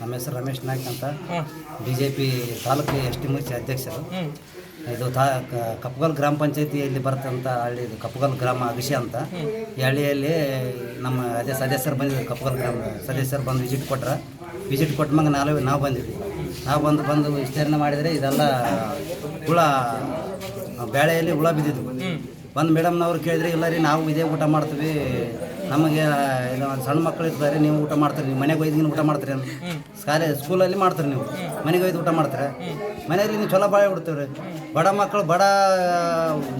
ನಮ್ಮ ಹೆಸರು ರಮೇಶ್ ನಾಯ್ಕ್ ಅಂತ. B J P taluk S T ಮುಚ್ಚಿ ಅಧ್ಯಕ್ಷರು ಇದು ತಾ ಕಪ್ಪಗಲ್ ಗ್ರಾಮ ಪಂಚಾಯತಿಯಲ್ಲಿ ಬರ್ತಂಥ ಹಳ್ಳಿ ಇದು ಕಪ್ಪಗಲ್ ಗ್ರಾಮ ಅಗಶಿ ಅಂತ. ಈ ಹಳ್ಳಿಯಲ್ಲಿ ನಮ್ಮ ಅದೇ ಸದಸ್ಯರು ಬಂದಿದ್ರು ಕಪ್ಪಗಲ್ ಗ್ರಾಮ ಸದಸ್ಯರು ಬಂದು ವಿಸಿಟ್ ಕೊಟ್ರ. ವಿಸಿಟ್ ಕೊಟ್ಟ ಮಗ ನಾವು ನಾವು ಬಂದಿದ್ವಿ. ನಾವು ಬಂದು ಬಂದು ವಿಸ್ತರಣೆ ಮಾಡಿದರೆ ಇದೆಲ್ಲ ಹುಳ ಬೇಳೆಯಲ್ಲಿ ಹುಳ ಬಿದ್ದಿದ್ವು. ಬಂದು ಮೇಡಮ್ನವ್ರು ಕೇಳಿದ್ರೆ ಇಲ್ಲ ರೀ ನಾವು ಇದೇ ಊಟ ಮಾಡ್ತೀವಿ. ನಮಗೆ ಒಂದು ಸಣ್ಣ ಮಕ್ಕಳು ಇರ್ತಾರೆ ನೀವು ಊಟ ಮಾಡ್ತೀರಿ ನೀವು ಮನೆಗೆ ಒಯ್ದು ಊಟ ಮಾಡ್ತೀರಿ ಅಂತ. ಶಾಲೆ ಸ್ಕೂಲಲ್ಲಿ ಮಾಡ್ತೀರಿ ನೀವು. ಮನೆಗೆ ಒಯ್ದು ಊಟ ಮಾಡ್ತಾರೆ? ಮನೆಯಲ್ಲಿ ನೀವು ಚಲೋ ಬಾಳೆ ಬಿಡ್ತೀವ್ರಿ ಬಡ ಮಕ್ಕಳು ಬಡ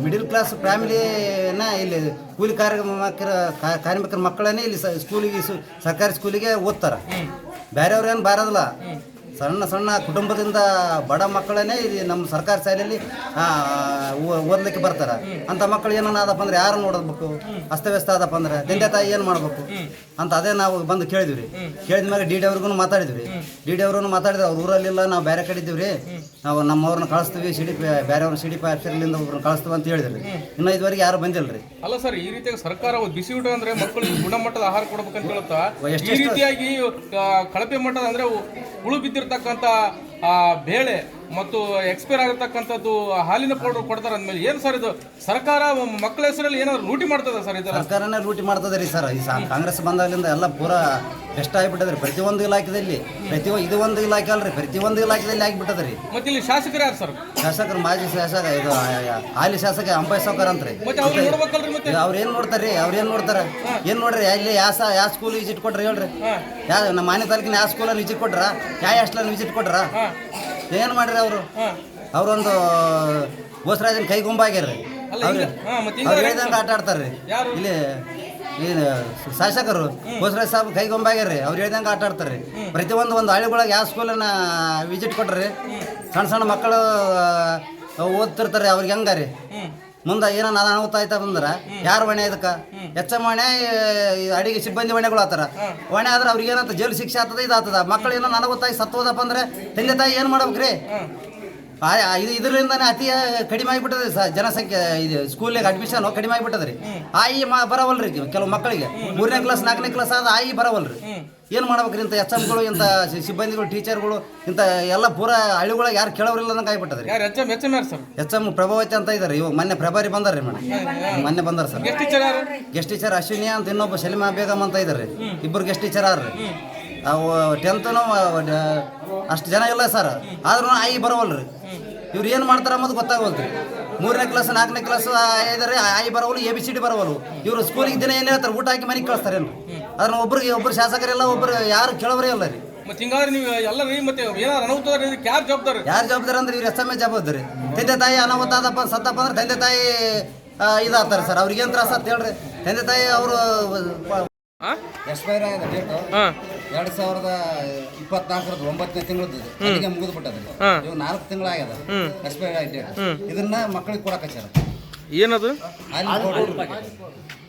ಮಿಡಿಲ್ ಕ್ಲಾಸ್ ಫ್ಯಾಮಿಲಿನ ಇಲ್ಲಿ ಕೂಲಿ ಕಾರ್ಮಿಕರ ಕಾರ್ಮಿಕರ ಮಕ್ಕಳನ್ನೇ ಇಲ್ಲಿ ಸ್ಕೂಲಿಗೆ ಸು- ಸರ್ಕಾರಿ ಸ್ಕೂಲಿಗೆ ಓದ್ತಾರೆ. ಬೇರೆಯವ್ರು ಏನು ಬಾರದಿಲ್ಲ. ಸಣ್ಣ ಸಣ್ಣ ಕುಟುಂಬದಿಂದ ಬಡ ಮಕ್ಕಳನ್ನೇ ಇಲ್ಲಿ ನಮ್ಮ ಸರ್ಕಾರಿ ಶಾಲೆಯಲ್ಲಿ ಓದಲಿಕ್ಕೆ ಬರ್ತಾರೆ. ಅಂಥ ಮಕ್ಕಳು ಏನನ್ನ ಆದಪ್ಪ ಅಂದ್ರೆ ಯಾರು ನೋಡಬೇಕು ಅಸ್ತವ್ಯಸ್ತ ಆದಪ್ಪ ಅಂದ್ರೆ ತಂದೆ ತಾಯಿ ಏನು ಮಾಡಬೇಕು? ಅಂತ ಅದೇ ನಾವು ಬಂದು ಕೇಳಿದ್ವಿ ಕೇಳಿದ ಮೇಲೆ ಡಿ ಡಿ ಅವ್ರಿಗೂ ಮಾತಾಡಿದ್ವಿ ಡಿ ಡಿ ಅವ್ರೂ ಮಾತಾಡಿದ್ರು, ಅವ್ರ ಊರಲ್ಲಿಲ್ಲ, ನಾವು ಬೇರೆ ಕಡೆ ಇದ್ದೀವಿ ರೀ. ನಾವು ನಮ್ಮವ್ರನ್ನ ಕಳಿಸ್ತೀವಿ ಸಿಡಿ ಪಿ ಬೇರೆಯವ್ರನ್ನ ಸಿ ಡಿ ಪಿ ಆಫೀಸರ್ಲಿಂದ ಒಬ್ರನ್ನ ಕಳಿಸ್ತೀವಿ ಅಂತ ಹೇಳಿದ್ರಿ. ಇನ್ನೂ ಇದುವರೆಗೆ ಯಾರು ಬಂದಿಲ್ಲ ರೀ ಅಲ್ಲ ಸರ್ ಈ ರೀತಿಯಾಗಿ ಸರ್ಕಾರ ಬಿಸಿ ಊಟ ಅಂದ್ರೆ ಮಕ್ಕಳಿಗೆ ಗುಣಮಟ್ಟದ ಆಹಾರ ಕೊಡ್ಬೇಕಂತ ಹೇಳುತ್ತಾ? ಈ ರೀತಿಯಾಗಿ ಕಳಪೆ ಮಟ್ಟದ ಅಂದ್ರೆ ಉಳು ಹುಳು ಬಿದ್ದಿರ್ತಕ್ಕಂಥ ಆ, ಬೇಳೆ ಮತ್ತು ಎಕ್ಸ್ಪೈರ್ ಆಗಿರ್ತಕ್ಕಂಥದ್ದು ಹಾಲಿನ ಪೌಡರ್ ಕೊಡ್ತಾರೆ ಅಂದ್ಮೇಲೆ ಏನು ಸರ್ ಇದು? ಸರ್ಕಾರ ಮಕ್ಕಳ ಹೆಸರಲ್ಲಿ ಏನಾದ್ರು ಲೂಟಿ ಮಾಡ್ತದೆ ಸರ್ ಇದು ಸರ್ಕಾರನೇ ಲೂಟಿ ಮಾಡ್ತದೆ ರೀ ಸರ್ ಈ ಕಾಂಗ್ರೆಸ್ ಬಂದಾಗಲಿಂದ ಎಲ್ಲ ಪೂರ ಬೆಸ್ಟ್ ಆಗಿಬಿಟ್ಟದ್ರಿ. ಪ್ರತಿಯೊಂದು ಇಲಾಖೆಯಲ್ಲಿ ಪ್ರತಿ ಇದು ಒಂದು ಇಲಾಖೆ ಅಲ್ರಿ. ಪ್ರತಿಯೊಂದು ಇಲಾಖೆಯಲ್ಲಿ ಆಗಿಬಿಟ್ಟದ ರೀ ಮತ್ತೆ ಇಲ್ಲಿ ಶಾಸಕರು ಯಾರು ಸರ್ ಶಾಸಕರು ಮಾಜಿ ಶಾಸಕ ಇದು ಹಾಲಿ ಶಾಸಕ ಅಂಬೈ ಸಾವ್ಕರ್ ಅಂತ್ರಿ. ರೀ ಅವ್ರು ಏನ್ ಮತ್ತೆ? ಅವ್ರು ಏನು ನೋಡ್ತಾರ್ರಿ? ಅವ್ರು ಏನ್ ನೋಡ್ತಾರ? ಏನ್ ನೋಡ್ರಿ? ಅಲ್ಲಿ ಯಾವ ಯಾವ ಸ್ಕೂಲ್ ವಿಸಿಟ್ ಕೊಟ್ರಿ ಹೇಳ್ರಿ? ಯಾವ ನಮ್ಮ ಮಾನ್ಯ ತಾಲೂಕಿನ ಯಾವ ಸ್ಕೂಲಲ್ಲಿ ವಿಸಿಟ್ ಕೊಟ್ರ? ಯಾವ ಹಾಸ್ಟೆಲಲ್ಲಿ ವಿಸಿಟ್ ಕೊಟ್ರ? ಏನ್ ಮಾಡ್ರಿ ಅವರು? ಅವರೊಂದು ಬೋಸರಾಜನ ಕೈ ಅವ್ರು ಹಾ ಅವ್ರ ಹೇಳ್ದಂಗೆ ಆಟ ಆಡ್ತಾರ್ರಿ? ಇಲ್ಲಿ ಏನು ಶಾಸಕರು ಬೋಸರಾಜ್ ಸಾಬ್ ಕೈಗೊಂಬಾಗ್ಯಾರ್ರಿ ಅವ್ರು ಹೇಳ್ದಂಗೆ ಆಟ ಆಡ್ತಾರೆ ಪ್ರತಿಯೊಂದು ಒಂದು ಹಳ್ಳಿಗಳಾಗ ಯಾವ ಸ್ಕೂಲನ್ನ ವಿಸಿಟ್ ಕೊಟ್ರಿ? ಸಣ್ಣ ಸಣ್ಣ ಮಕ್ಕಳು ಓದ್ತಿರ್ತಾರೆ ಅವ್ರಿಗೆ ಹೆಂಗಾರಿ ಮುಂದೆ ಏನೋ ಅನಾಹುತ ಆಯ್ತಾ ಬಂದ್ರೆ ಯಾರು ಹೊಣೆ ಇದಕ್ಕೆ? ಹೆಚ್ಚ ಮಣೆ ಅಡಿಗೆ ಸಿಬ್ಬಂದಿ ಹೊಣೆಗಳು ಆತರ ಹೊಣೆ ಆದ್ರೆ ಅವ್ರಿಗೆ ಏನಂತ ಜೈಲು ಶಿಕ್ಷೆ ಆಗ್ತದೆ ಇದು ಆಗ್ತದ ಮಕ್ಕಳು ಏನೋ ನನಗೆ ಗೊತ್ತಾಗಿ ಸತ್ತೋದಪ್ಪ ಅಂದ್ರೆ ತಂದೆ ತಾಯಿ ಏನು ಮಾಡ್ಬೇಕ್ರಿ? ಇದು ಇದರಿಂದಾನೆ ಅತಿ ಕಡಿಮೆ ಆಗಿಬಿಟ್ಟದ ಜನಸಂಖ್ಯೆ ಇದು ಸ್ಕೂಲಿಗೆ ಅಡ್ಮಿಷನ್ ಕಡಿಮೆ ಆಗಿಬಿಟ್ಟದ್ರಿ ಆಯಿ ಮ ಬರವಲ್ರಿ ಕೆಲವು ಮಕ್ಕಳಿಗೆ. ಮೂರನೇ ಕ್ಲಾಸ್ ನಾಲ್ಕನೇ ಕ್ಲಾಸ್ ಆದ ಆಯಿ ಬರವಲ್ರಿ. ಏನು ಮಾಡ್ಬೇಕ್ರಿ ಇಂಥ ಎಚ್ ಎಮ್ಗಳು ಇಂಥ ಸಿಬ್ಬಂದಿಗಳು ಟೀಚರ್ಗಳು ಇಂಥ ಎಲ್ಲ ಪೂರ ಹಳ್ಳಿಗಳಿಗೆ ಯಾರು ಕೇಳೋರಿಲ್ಲ ನಂಗೆ ಆಗಿಬಿಟ್ಟದ್ರಿ. ಯಾರು ಎಚ್ ಎಂ ಎಚ್ ಎಂ ಯಾರು ಸರ್? ಎಚ್ ಎಂ ಪ್ರಭಾವತಿ ಅಂತ ಇದ್ದಾರೆ ಇವಾಗ ಮೊನ್ನೆ ಪ್ರಭಾರಿ ಬಂದಾರ್ರಿ ಮೇಡಮ್ ಮೊನ್ನೆ ಬಂದಾರ ಸರ್. ಗೆಸ್ಟ್ ಟೀಚರ್ ಯಾರು? ಗೆಸ್ಟ್ ಟೀಚರ್ ಅಶ್ವಿನಿ ಅಂತ ಇನ್ನೊಬ್ಬ ಸಲಿಮಾ ಬೇಗಮ್ ಅಂತ ಇದ್ದಾರೆ ಇಬ್ಬರು ಗೆಸ್ಟ್ ಟೀಚರ್ ಆರ್ರಿ ಅವು ಟೆಂತ್ನು ಅಷ್ಟು ಜನ ಇಲ್ಲ ಸರ್. ಆದ್ರೂ ಆಯಿ ಬರವಲ್ರಿ. ಇವ್ರು ಏನು ಮಾಡ್ತಾರ ಅನ್ನೋದು ಗೊತ್ತಾಗೋದ್ರಿ ಮೂರನೇ ಕ್ಲಾಸ್ ನಾಲ್ಕನೇ ಕ್ಲಾಸ್ ಇದಾರೆ. ಆಯಿ ಬರವಲು ಎ ಬಿ ಸಿ ಡಿ ಬರವಲು ಇವರು ಸ್ಕೂಲಿಗೆ ದಿನ ಏನು ಹೇಳ್ತಾರೆ? ಊಟ ಹಾಕಿ ಮನೆಗೆ ಕಳಿಸ್ತಾರೇನು ಅದನ್ನ ಒಬ್ರಿಗೆ ಒಬ್ರು ಶಾಸಕರೆಲ್ಲ ಒಬ್ರು ಯಾರು ಕೇಳೋರೇ ಅಲ್ಲ. ರೀ ಮತ್ತೆ ಹಿಂಗಾದ್ರೆ ನೀವು ಎಲ್ಲ ರೀ ಮತ್ತೆ ಏನಾರ ಅನಾಹುತ ಆದ್ರೆ ಇದಕ್ಕೆ ಯಾರು ಜವಾಬ್ದಾರಿ? ಯಾರು ಜವಾಬ್ದಾರಿ ಅಂದ್ರೆ ಇವ್ರು ಎಸ್ ಎಂ ಎ ಜವಾಬ್ದಾರಿ. ತಂದೆ ತಾಯಿ ಅನಾಹುತ ಆದಪ್ಪ ಸತ್ತಪ್ಪ ಅಂದ್ರೆ ತಂದೆ ತಾಯಿ ಇದಾಗ್ತಾರೆ ಸರ್. ಅವ್ರಿಗೇನು ತ್ರಾಸ ಅಂತ ಹೇಳ್ರಿ. ತಂದೆ ತಾಯಿ ಅವರು ಎಕ್ಸ್ಪೈರ್ ಆಗಿದೆ ಡೇಟ್. ಎರಡ್ ಸಾವಿರದ ಇಪ್ಪತ್ನಾಲ್ಕರದ ಒಂಬತ್ತನೇ ತಿಂಗಳದ್ದು ಅದಕ್ಕೆ ಮುಗಿದು ಬಿಟ್ಟದ್ರಿ ಇವಾಗ ನಾಲ್ಕು ತಿಂಗಳಾಗ್ಯದ. ಎಕ್ಸ್ಪೈರ್ ಆಗಿ ಡೇಟ್. ಇದನ್ನ ಮಕ್ಕಳಿಗೆ ಕೊಡಕಚ್ಚಾರ ಏನದು?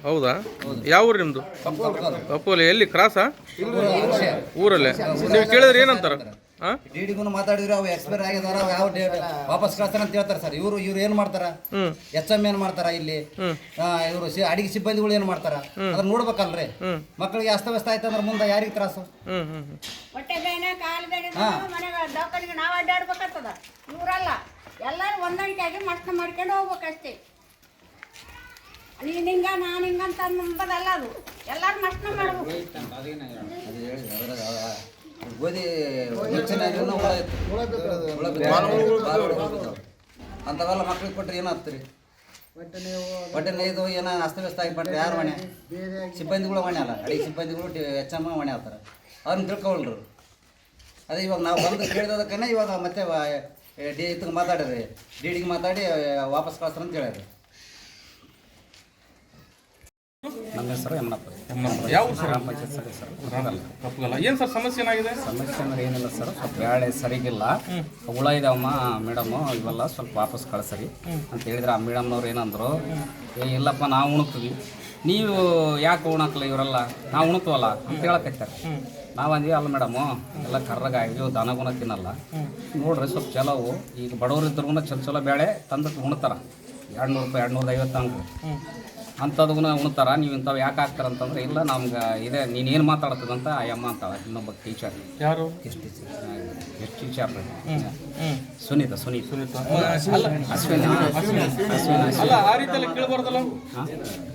ಹೌದಾ? ಯಾವ ಊರು ನಿಮ್ದು? ಅಪ್ಪೋಲಿ ಎಲ್ಲಿ ಕ್ರಾಸಾ ಊರಲ್ಲೇ. ನೀವು ಕೇಳಿದ್ರೆ ಏನಂತಾರ? ಹಾ ಡಿಡಿಗೂ ಮಾತಾಡಿದ್ರೆ ಅವು ಎಕ್ಸ್ಪೈರ್ ಆಗಿದಾರ ಅವು ಯಾವ ಡೇಟ್ ವಾಪಸ್ ಕಳ್ತಾರ ಅಂತ ಹೇಳ್ತಾರೆ ಸರ್. ಇವರು ಇವ್ರು ಏನು ಮಾಡ್ತಾರ? ಎಚ್ ಎಂ ಏನು ಮಾಡ್ತಾರ ಇಲ್ಲಿ? ಇವರು ಅಡಿಗೆ ಸಿಬ್ಬಂದಿಗಳು ಏನು ಮಾಡ್ತಾರ? ಅದನ್ನ ನೋಡ್ಬೇಕಲ್ರಿ. ಮಕ್ಕಳಿಗೆ ಅಸ್ತವ್ಯಸ್ತ ಆಯ್ತಂದ್ರೆ ಮುಂದೆ ಯಾರಿಗೆ ತ್ರಾಸು? ನಾವು ಅಡ್ಡಾಡ್ಬೇಕಾಗ್ತದ. ಎಲ್ಲರೂ ಹೊಂದಾಣಿಕೆಯಾಗಿ ಮಟ್ಟ ಮಾಡ್ಕೊಂಡು ಹೋಗ್ಬೇಕಷ್ಟೇ. ನೀನು ಹಿಂಗ ನಾನು ಹಿಂಗ ಅಂತ ನಂಬದಲ್ಲ ಅದು. ಎಲ್ಲರೂ ಮಟ್ಟ ಮಾಡ್ಬೇಕು. ಗೋಧಿ. ಅಂಥವೆಲ್ಲ ಮಕ್ಳಿಗೆ ಕೊಟ್ರೆ ಏನಾಗ್ತೀರಿ ಬಟ್ಟೆ ನೈದು ಏನೋ ಅಸ್ತವ್ಯಸ್ತ ಆಗಿಬಿಟ್ರೆ ಯಾರು ಮನೆ? ಸಿಬ್ಬಂದಿಗಳು ಮನೆ ಅಲ್ಲ. ಅಡಿಗೆ ಸಿಬ್ಬಂದಿಗಳು ಹೆಚ್ಚಮ್ಮ ಎಚ್ ಎಂ ಹೊಣೆ ಆಗ್ತಾರೆ. ಅವ್ರನ್ನ ತಿಳ್ಕೊಳ್ರು. ಅದೇ ಇವಾಗ ನಾವು ಬಂದು ಕೇಳಿದೋದಕ್ಕೇ ಇವಾಗ ಮತ್ತೆ ಡಿ ಇದಕ್ಕೆ ಮಾತಾಡಿರಿ ಡಿ ಡಿಗೆ ಮಾತಾಡಿ ವಾಪಸ್ ಕಳಿಸ್ತಾರಂತ ಅಂತ ಹೇಳ್ಯಾರ ನಮ್ಮ ಹೆಸರು ಯಮನಪ್ಪ ಯಾವ ಸರ್? ಗ್ರಾಮ ಪಂಚಾಯತ್ ಸದಸ್ಯರು. ತಪ್ಪುಗಲ್ಲ. ಏನು ಸರ್ ಸಮಸ್ಯೆ ಏನಾಗಿದೆ? ಸಮಸ್ಯೆ ಅಂದ್ರೆ ಏನಿಲ್ಲ ಸರ್. ಸ್ವಲ್ಪ ಬೇಳೆ ಸರಿಗಿಲ್ಲ. ಹುಳ ಇದಾವಮ್ಮ ಮೇಡಮು ಇವೆಲ್ಲ ಸ್ವಲ್ಪ ವಾಪಸ್ ಕಳಿಸ್ರಿ ಅಂತ ಹೇಳಿದ್ರೆ ಆ ಮೇಡಮ್ನವ್ರು ಏನಂದ್ರು ಏ ಇಲ್ಲಪ್ಪ ನಾವು ಉಣ್ತೀವಿ ನೀವು ಯಾಕೆ ಉಣಕ್ಲ ಇವರೆಲ್ಲ? ನಾವು ಉಣ್ತೀವಲ್ಲ ಅಂತ ಹೇಳಕತ್ತಾರೆ. ನಾವು ಅಂದ್ವಿ ಅಲ್ಲ ಮೇಡಮು ಎಲ್ಲ ಕರ್ರಗಾಗಿ ದನಗುಣ ತಿನ್ನಲ್ಲ. ನೋಡ್ರಿ ಸ್ವಲ್ಪ ಚಲೋವು. ಈಗ ಬಡವರು ಇದ್ರೂ ಚಲೋ ಚಲೋ ಬೇಳೆ ತಂದಕ್ಕೆ ಉಣ್ತಾರ. ಎರಡು ನೂರು ರೂಪಾಯಿ ಎರಡು ನೂರದ ಐವತ್ತು ಹಂಗೆ ಅಂಥದ್ದು ಉಣ್ತಾರ ನೀವು ಇಂಥವು ಯಾಕೆ ಹಾಕ್ತಾರ ಅಂತಂದ್ರೆ ಇಲ್ಲ ನಮ್ಗೆ ಇದೆ ನೀನು ಏನು ಮಾತಾಡ್ತದಂತ ಆ ಅಮ್ಮ ಅಂತಾಳ ಇನ್ನೊಬ್ಬ ಟೀಚರ್ ಯಾರು? ಎಷ್ಟು ಟೀಚರ್ ಹ್ಮ್ ಸುನೀತ ಸುನೀತ. ಸುನೀತಾ. ಅಲ್ಲ ಅಶ್ವಿನಿ. ಅಶ್ವಿನಿ ಆ ಕೇಳ್ಬಾರ್ದಲ್ಲ?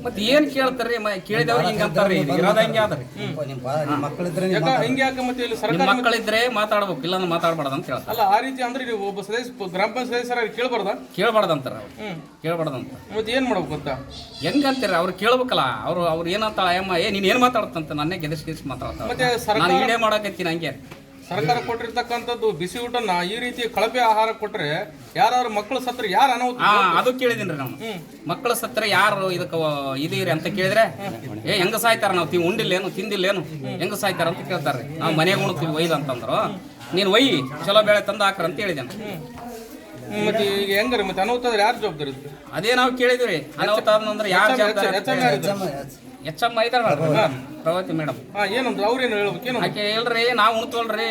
ಮತ್ತೆ ಏನು ಕೇಳ್ತಾರ್ರಿ ಮ ಕೇಳಿದವ್ರು ಹಿಂಗೆ ಅಂತಾರ್ರಿ ಇರೋದು ಹಂಗೆ ಅದ್ರಿ ನಿಮ್ಮ ಮಕ್ಕಳಿದ್ರೆ ಯಾಕ ಹಿಂಗೆ ಯಾಕೆ ಮತ್ತೆ ಇಲ್ಲಿ ಸರ್ಕಾರ ಮಕ್ಕಳಿದ್ರೆ ಮಾತಾಡ್ಬೇಕು ಇಲ್ಲಾಂದ್ರೆ ಮಾತಾಡ್ಬಾರ್ದು ಅಂತ ಹೇಳ್ತಾರೆ. ಅಲ್ಲ ಆ ರೀತಿ ಅಂದ್ರೆ ನೀವು ಒಬ್ಬ ಸದಸ್ಯ ಗ್ರಾಮ ಪಂಚಾಯತ್ ಸದಸ್ಯರಾಗಿ ಕೇಳ್ಬಾರ್ದ? ಕೇಳ್ಬಾರ್ದಂತಾರ ಕೇಳ್ಬಾರ್ದಂತ ಮತ್ತೆ ಏನ್ ಮಾಡ್ಬೇಕು ಗೊತ್ತಾ? ಹೆಂಗ್ ಅಂತೀರ ಅವ್ರು ಕೇಳ್ಬೇಕಲ್ಲ. ಅವ್ರು ಅವ್ರು ಏನಂತಾಳ ಅಯ್ಯಮ್ಮ ಏ ನೀನ್ ಏನ್ ಮಾತಾಡ್ತಂತ? ನನ್ನೇ ಗೆದಸ್ ಗೆದಸ್ ಮತ್ತೆ ನಾನು ಮಾಡಕತ್ತೀನಿ ಹಂಗೆ. ಸರ್ಕಾರ ಕೊಟ್ಟಿರ್ತಕ್ಕಂಥದ್ದು ಬಿಸಿ ಊಟನ ಈ ರೀತಿ ಕಳಪೆ ಆಹಾರ ಕೊಟ್ರೆ ಯಾರು ಮಕ್ಕಳು ಸತ್ರ ಯಾರು ಅನಾಹುತ? ಹಾ ಅದು ಕೇಳಿದೀನಿ ನಾವು ಮಕ್ಕಳ ಸತ್ರ ಯಾರು ಇದಕ್ಕೆ ಇದೀರಿ ಅಂತ ಕೇಳಿದ್ರೆ ಏ ಹೆಂಗ ಸಾಯ್ತಾರ ನಾವು? ತಿ ಉಂಡಿಲ್ಲೇನು? ತಿಂದಿಲ್ಲೇನು? ಹೆಂಗ ಸಾಯ್ತಾರ ಅಂತ ಕೇಳ್ತಾರೆ ನಾವು ಮನೆಗೆ ಉಣ್ತೀವಿ ಒಯ್ದು ಅಂತಂದ್ರು. ನೀನು ಒಯ್ಯಿ ಚಲೋ ಬೇಳೆ ತಂದು ಹಾಕ್ರ ಅಂತ ಹೇಳಿದೆ ಮತ್ತೆ ಈಗ ಹೆಂಗಾರೆ ಮತ್ತೆ ಅನಾಹುತ ಆದ್ರೆ ಯಾರು ಜವಾಬ್ದಾರಿ ಇರುತ್ತೆ ಅದೇ ನಾವು ಕೇಳಿದ್ವಿ ಅನಾಹುತ ಅಂದ್ರೆ ಯಾರು ಜವಾಬ್ದಾರಿ ಹೆಚ್ಚ- ಹೆಚ್ಚ- ಹೆಚ್ಚ- ಹೆಚ್ಚಮ್ಮ ಇದಾರ ಪ್ರವತಿ ಮೇಡಮ್. ಹಾ ಏನಂದ್ರೆ ಅವ್ರೇನು ಹೇಳ್ಬೇಕು ಏನು ಆಕೆ ಹೇಳ್ರಿ ನಾವು ಉಣ್ತವಲ್ರಿ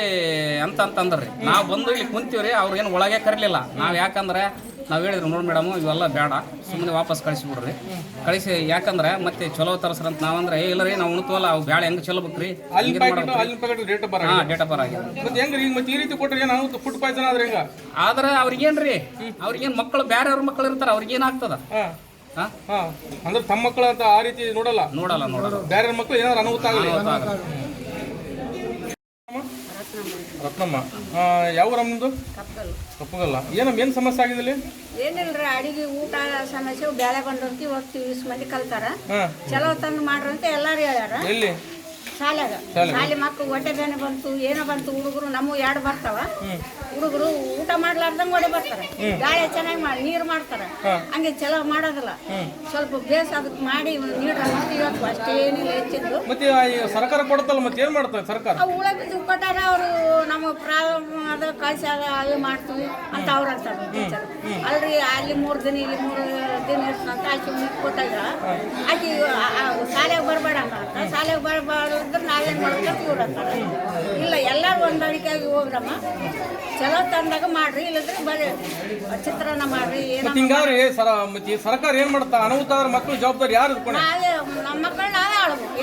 ಅಂತ ಅಂತಂದ್ರಿ ನಾವು ಬಂದು ಇಲ್ಲಿ ಕುಂತೀವ್ರಿ ಅವ್ರು ಏನು ಒಳಗೆ ಕರಲಿಲ್ಲ. ನಾವು ಯಾಕಂದ್ರೆ ನಾವು ಹೇಳಿದ್ರು ನೋಡಿ ಮೇಡಮ್ ಇವೆಲ್ಲ ಬೇಡ. ಸುಮ್ಮನೆ ವಾಪಸ್ ಕಳಿಸಿಬಿಡ್ರಿ. ಕಳಿಸಿ ಯಾಕಂದ್ರೆ ಮತ್ತೆ ಚಲೋ ತರಸ್ರಂತ ನಾವಂದ್ರೆ ಏ ಇಲ್ಲರಿ ನಾವು ಉಣ್ತವಲ್ಲ ಅವು ಬೇಡ ಹೆಂಗೆ ಚಲೋಬೇಕ್ರಿ ಅಲ್ಲಿ ಪ್ಯಾಕೆಟ್ ಅಲ್ಲಿ ಪ್ಯಾಕೆಟ್ ರೇಟ್ ಬರ ಹಾಂ ಡೇಟಾ ಬರ ಆಗಿದೆ ಮತ್ತೆ ಹೆಂಗ್ರಿ ಈಗ ಮತ್ತೆ ಈ ರೀತಿ ಕೊಟ್ಟರೆ ಫುಡ್ ಪಾಯ್ಸನ್ ಆದ್ರೆ ಹೆಂಗೆ? ಆದ್ರೆ ಅವ್ರಿಗೇನ್ರಿ? ಅವ್ರಿಗೇನು ಮಕ್ಕಳು ಬೇರೆ ಅವ್ರ ಮಕ್ಕಳು ಇರ್ತಾರೆ ಅವ್ರಿಗೇನು ಆಗ್ತದ? ಹಾ. ಹಾಂ? ಹಾ. ಅಂದ್ರೆ ತಮ್ಮ ಮಕ್ಕಳು ಅಂತ ಆ ರೀತಿ ನೋಡಲ್ಲ? ನೋಡಲ್ಲ ನೋಡಲ್ಲ. ಬೇರೆ ಮಕ್ಕಳು ಏನಾದ್ರು ಅನುಭವ ಆಗಲಿ. ಗೊತ್ತಾಗಲ್ಲ. ರತ್ನಮ್ಮ. ಯಾವ ನಮ್ದು? ಕಪ್ಪಗಲ್ಲು. ಏನಮ್ಮ ಏನು ಸಮಸ್ಯೆ ಆಗಿದೆ ಇಲ್ಲಿ? ಏನಿಲ್ರಿ ಅಡಿಗೆ ಊಟ ಸಮಸ್ಯೆ ಬೇಳೆ ಬಂದಿರ್ತೀವಿ ಹೋಗ್ತೀವಿ ಮಂದಿ ಕಲ್ತಾರ. ಚಲೋ ತಂದು ಮಾಡ್ರಿ ಅಂತ ಎಲ್ಲಾರು ಹೇಳ್ಯಾರ. ಎಲ್ಲಿ? ಶಾಲೆಗೆ. ಶಾಲೆ ಮಕ್ಕಳು ಹೊಟ್ಟೆ ಬೇನೆ ಬಂತು ಏನೋ ಬಂತು ಹುಡುಗರು ನಮ್ಮ ಎರಡು ಬರ್ತಾವ? ಹುಡುಗರು ಊಟ ಮಾಡ್ಲಾರ್ದಂಗ ಹೊಡೆ ಬರ್ತಾರೆ. ಗಾಳಿ ಚೆನ್ನಾಗಿ ಮಾಡಿ ನೀರು ಮಾಡ್ತಾರೆ. ಹಂಗೆ ಚಲೋ ಮಾಡೋದಿಲ್ಲ. ಸ್ವಲ್ಪ ಬೇಸ್ ಅದಕ್ಕೆ ಮಾಡಿ ನೀಡ್ರ ಇವತ್ತು ಅಷ್ಟೇನಿಲ್ಲ ಹೆಚ್ಚಿದ್ದು. ಮತ್ತೆ ಸರ್ಕಾರ ಕೊಡ್ತಲ್ಲ ಮತ್ತೆ ಏನು ಮಾಡ್ತಾರೆ ಸರ್ಕಾರ? ಹುಳ ಬಿದ್ದು ಕೊಟ್ಟಾರ ಅವರು ನಮ್ಮ ಪ್ರಾಬ್ಲಮ್ ಅದ ಕಳ್ಸಾಗ ಅದು ಮಾಡ್ತೀವಿ ಅಂತ ಅವ್ರು ಅಂತಾರೆ. ಅಲ್ರಿ ಅಲ್ಲಿ ಮೂರು ದಿನ ಇಲ್ಲಿ ಮೂರು ದಿನ ಇರ್ತಂತ ಆಕೆ ಕೊಟ್ಟಾಗ ಆಕೆ ಶಾಲೆಗೆ ಬರಬೇಡ ಅಂತ ಶಾಲೆಗೆ ಬರಬಾರ್ದು ಅಂದ್ರೆ ನಾವೇನು ಮಾಡ್ಬೇಕು ಇವ್ರು ಅಂತಾರೆ ಇಲ್ಲ ಎಲ್ಲರೂ ಹೊಂದಾಣಿಕೆಯಾಗಿ ಹೋಗ್ರಮ್ಮ. ಚಲೋ ತಂದಾಗ ಮಾಡ್ರಿ ಇಲ್ಲದ್ರೆ ಬರೀ ಚಿತ್ರಾನ್ನ ಮಾಡ್ರಿ ಏನೋ ಸರ ಮತ್ತೆ ಈ ಸರ್ಕಾರ ಏನು ಮಾಡ್ತಾ? ಅನಾಹುತ ಆದ್ರೆ ಮಕ್ಕಳು ಜವಾಬ್ದಾರಿ ಯಾರು ಇಟ್ಕೊಂಡೆ ನಾವೇ ನಮ್ಮ ಮಕ್ಕಳು ನಾವೇ ಆಳ್ಬೇಕು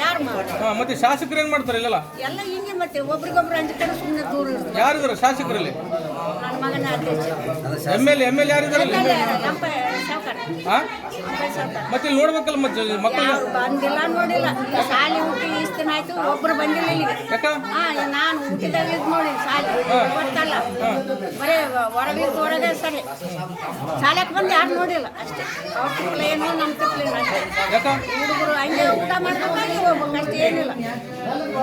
ಯಾರು ಹಾ ಮತ್ತೆ ಶಾಸಕರು ಏನ್ ಮಾಡ್ತಾರೆ ಇಲ್ಲಲ್ಲ? ಎಲ್ಲ ಹಿಂಗೆ ಮತ್ತೆ ಒಬ್ರಿಗೊಬ್ರು ಅಂಜಿಕೊಂಡು ಸುಮ್ಮನೆ ದೂರ ಇರ್ತಾರೆ. ಯಾರಿದ್ದಾರೆ ಶಾಸಕರಲ್ಲಿ? ನನ್ನ ಮಗನ ಅಧ್ಯಕ್ಷ. ಎಂ ಎಲ್ ಎಂ ಎಲ್ ಯಾರಿದ್ದಾರೆ ಇಲ್ಲಿ? ಸಾವುಕಾರ. ಹಾ? ಮತ್ತೆ ಇಲ್ಲಿ ನೋಡ್ಬೇಕಲ್ಲ ಮತ್ತೆ ಮಕ್ಕಳು? ಯಾರು ಬಂದಿಲ್ಲ ನೋಡಿಲ್ಲ. ಈ ಶಾಲೆ ಹುಟ್ಟಿ ಇಷ್ಟು ದಿನ ಆಯ್ತು ಒಬ್ರು ಬಂದಿಲ್ಲ ಇಲ್ಲಿಗೆ. ಯಾಕ? ಹಾ ನಾನು ಹುಟ್ಟಿದಾಗ ಇದ್ ನೋಡಿ ಶಾಲೆ. ಗೊತ್ತಲ್ಲ? ಬರೇ ಹೊರಗೆ ಹೊರಗೆ ಸರಿ. ಶಾಲೆಗೆ ಬಂದು ಯಾರು ನೋಡಿಲ್ಲ? ಅಷ್ಟೇ. ಅವ್ರ ತಿಪ್ಪಲ ಏನು ನಮ್ಮ ಅಷ್ಟೇ. ಯಾಕ? ಹುಡುಗರು ಹಂಗೆ ಊಟ ಮಾಡ್ಕೊಂಡು ಹೋಗ್ಬೇಕು ಅಷ್ಟೇ ಏನಿಲ್ಲ